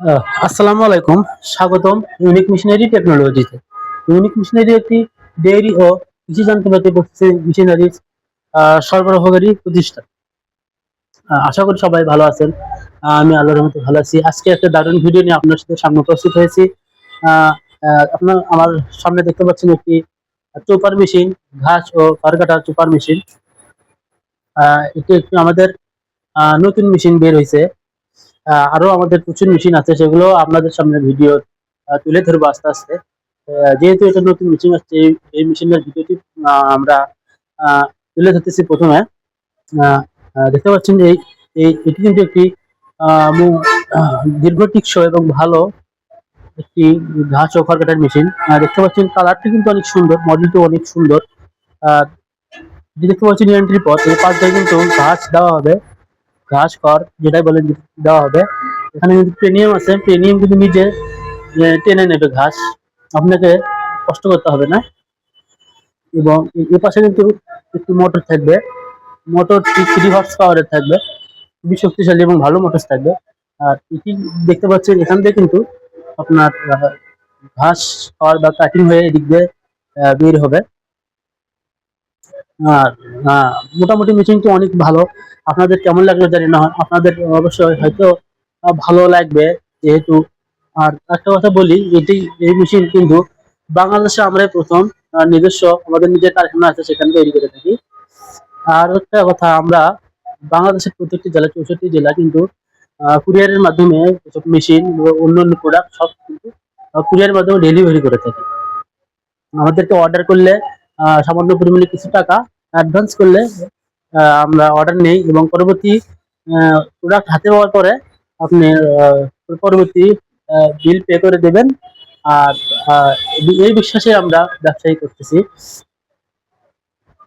আসসালামু আলাইকুম। স্বাগতম ইউনিক মিশনারি টেকনোলজিতে ইউনিক মিশনারি একটি ডেইরি ও কৃষি যন্ত্রপাতি মিশনারি সরবরাহকারী প্রতিষ্ঠান। আশা করি সবাই ভালো আছেন। আমি আল্লাহর রহমতে ভালো আছি। আজকে একটা দারুণ ভিডিও নিয়ে আপনার সাথে সামনে উপস্থিত হয়েছি। আপনার, আমার সামনে দেখতে পাচ্ছেন একটি চোপার মেশিন ঘাস ও কারকাটা চোপার মেশিন এটি একটি আমাদের নতুন মেশিন বের হয়েছে। আরও আমাদের প্রচুর মেশিন আছে, সেগুলো আপনাদের সামনে ভিডিও তুলে ধরবো আস্তে আস্তে। যেহেতু এটা নতুন মেশিন আসছে, এই- মেশিনের ভিডিওটি আমরা তুলে ধরতেছি প্রথমে। দেখতে পাচ্ছেন যে এই, এটি কিন্তু একটি দীর্ঘ টিকসই এবং ভালো একটি ঘাস ও খড় কাটার মেশিন দেখতে পাচ্ছেন কালারটি কিন্তু অনেক সুন্দর মডেলটি অনেক সুন্দর। দেখতে পাচ্ছেন এন্ট্রি পথ এই পাশ দিয়ে কিন্তু ঘাস দেওয়া হবে। ঘাস, খড়, যেটাই বলেন দেওয়া হবে। এখানে কিন্তু প্রিমিয়াম আছে প্রিমিয়াম কিন্তু নিজে টেনে নেবে ঘাস, আপনাকে কষ্ট করতে হবে না। এবং এ- পাশে কিন্তু একটি মোটর থাকবে। মোটর থ্রি হর্স পাওয়ারের থাকবে। খুবই শক্তিশালী এবং ভালো মোটর থাকবে। আর এটি দেখতে পাচ্ছেন, এখান থেকে কিন্তু আপনার ঘাস, খড় বা কাটিং হয়ে এদিক দিয়ে বের হবে। মোটামুটি মেশিনটি অনেক ভালো। আপনাদের কেমন লাগল জানি না, আপনাদের অবশ্যই হয়তো ভালো লাগবে যেহেতু। আর একটা কথা বলি, এটি, এই মেশিন কিন্তু বাংলাদেশে আমরা প্রথম নিজস্ব, আমাদের নিজের কারখানা আছে, সেখানে তৈরি করে থাকি। আর একটা কথা, আমরা বাংলাদেশের প্রত্যেকটি জেলা, চৌষট্টি জেলা কিন্তু কুরিয়ারের মাধ্যমে এসব মেশিন অন্য অন্য প্রোডাক্ট সব কিন্তু কুরিয়ারের মাধ্যমে ডেলিভারি করে থাকি। আমাদেরকে অর্ডার করলে সামান্য পরিমাণে কিছু টাকা অ্যাডভান্স করলে আমরা অর্ডার নেই এবং পরবর্তী প্রোডাক্ট হাতে পাওয়ার পরে আপনি পরবর্তী বিল পে করে দেবেন। আর এই বিশ্বাসে আমরা ব্যবসায়ী করতেছি।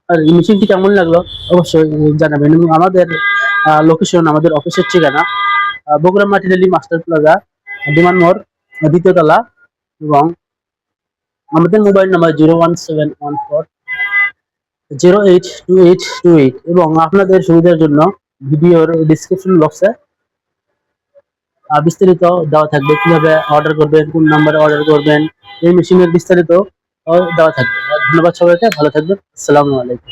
আর এই মেশিনটি কেমন লাগল অবশ্যই জানাবেন। এবং আমাদের লোকেশন আমাদের অফিসের ঠিকানা বগুড়া মাটিরালি মাস্টার প্লাজা বিমান মোড় দ্বিতীয়তলা এবং আমাদের mobile number zero one seven one four zero eight two eight two eight এবং আপনাদের সুবিধার জন্য ভিডিওর ডিসক্রিপশন বক্সে বিস্তারিত দেওয়া থাকবে। কীভাবে অর্ডার করবেন, কোন নাম্বারে অর্ডার করবেন, এই মেশিনের বিস্তারিত দেওয়া থাকবে। ধন্যবাদ সবাইকে, ভালো থাকবেন। আসসালামু আলাইকুম।